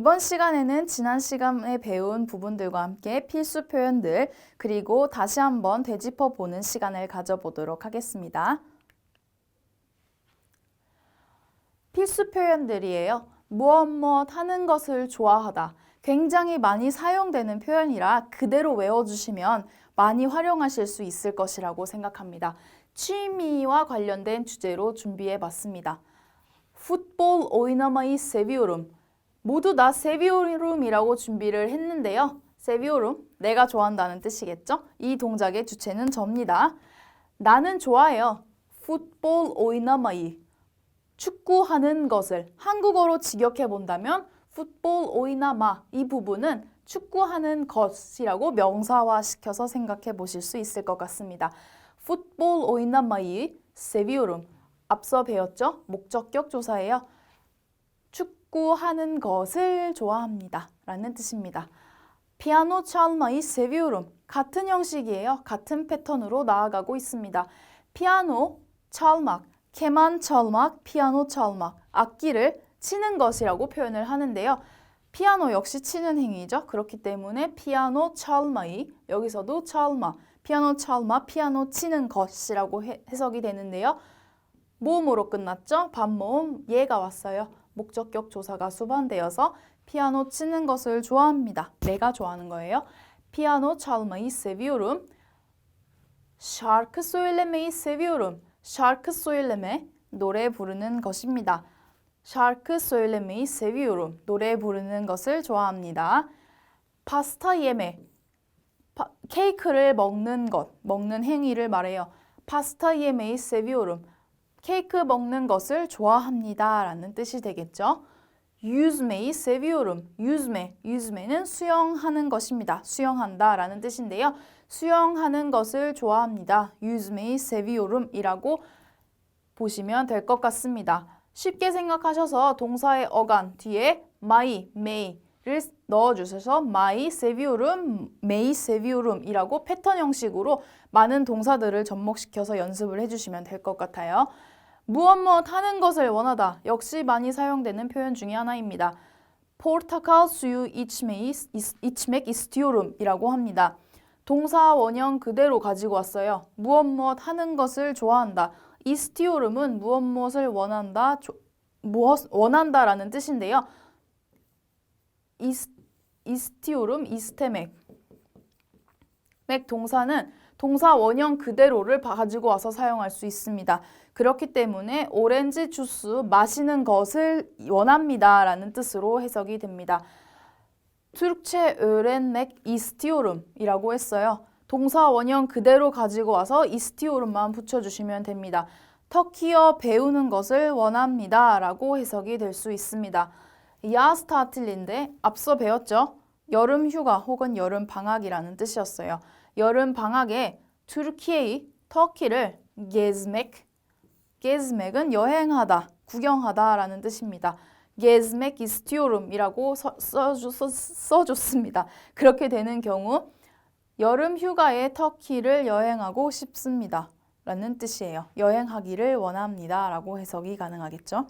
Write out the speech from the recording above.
이번 시간에는 지난 시간에 배운 부분들과 함께 필수 표현들 그리고 다시 한번 되짚어 보는 시간을 가져보도록 하겠습니다. 필수 표현들이에요. 무엇 무엇 하는 것을 좋아하다. 굉장히 많이 사용되는 표현이라 그대로 외워주시면 많이 활용하실 수 있을 것이라고 생각합니다. 취미와 관련된 주제로 준비해 봤습니다. 오이나마이 세비오름 모두 다 세비오름이라고 준비를 했는데요. 세비오름 내가 좋아한다는 뜻이겠죠? 이 동작의 주체는 접니다. 나는 좋아해요. 풋볼 오이나마이 축구하는 것을 한국어로 직역해 본다면 풋볼 오이나마 이 부분은 축구하는 것이라고 명사화 시켜서 생각해 보실 수 있을 것 같습니다. 풋볼 오이나마이 세비오름 앞서 배웠죠? 목적격 조사예요. 축구하는 것을 좋아합니다. 라는 뜻입니다. 피아노 찰마이 세비오름 같은 형식이에요. 같은 패턴으로 나아가고 있습니다. 피아노 찰막 케만 찰막 피아노 찰막 악기를 치는 것이라고 표현을 하는데요. 피아노 역시 치는 행위죠. 그렇기 때문에 피아노 찰마이 여기서도 찰마 피아노 찰마 피아노 치는 것이라고 해, 해석이 되는데요. 모음으로 끝났죠? 반모음 예가 왔어요. 목적격 조사가 수반되어서 피아노 치는 것을 좋아합니다. 내가 좋아하는 거예요. 피아노 çalmayı seviyorum. şarkı söylemeyi 노래 부르는 것입니다. şarkı söylemeyi. 노래 부르는 것을 좋아합니다. 파스타 예매 파- 케이크를 먹는 것, 먹는 행위를 말해요. 파스타 예매이 seviyorum. 케이크 먹는 것을 좋아합니다. 라는 뜻이 되겠죠. yüzmeyi seviyorum. yüzme, yüzme는 수영하는 것입니다. 수영한다 라는 뜻인데요. 수영하는 것을 좋아합니다. yüzmeyi seviyorum 이라고 보시면 될 것 같습니다. 쉽게 생각하셔서 동사의 어간 뒤에 my, may를 넣어주셔서 my seviyorum, may seviyorum 이라고 패턴 형식으로 많은 동사들을 접목시켜서 연습을 해주시면 될 것 같아요. 무엇 무엇 하는 것을 원하다 역시 많이 사용되는 표현 중에 하나입니다. 포르타칼 수유 içmeyi, içmek istiyorum 이라고 합니다. 동사 원형 그대로 가지고 왔어요. 무엇 무엇 하는 것을 좋아한다. 이스티오름은 무엇 무엇을 원한다, 조, 무엇 원한다라는 뜻인데요. 이스, 이스티오름, 이스테맥. 맥 동사는 동사 원형 그대로를 가지고 와서 사용할 수 있습니다. 그렇기 때문에 오렌지 주스 마시는 것을 원합니다. 라는 뜻으로 해석이 됩니다. türkçe öğrenmek istiyorum 이라고 했어요. 동사 원형 그대로 가지고 와서 istiyorum만 붙여주시면 됩니다. 터키어 배우는 것을 원합니다. 라고 해석이 될 수 있습니다. tatil인데 앞서 배웠죠? 여름 휴가 혹은 여름 방학이라는 뜻이었어요. 여름 방학에 türkiye'yi 터키를 gezmek gezmek은 여행하다, 구경하다라는 뜻입니다. gezmek istiyorum이라고 써줬습니다. 그렇게 되는 경우 여름 휴가에 터키를 여행하고 싶습니다. 라는 뜻이에요. 여행하기를 원합니다. 라고 해석이 가능하겠죠.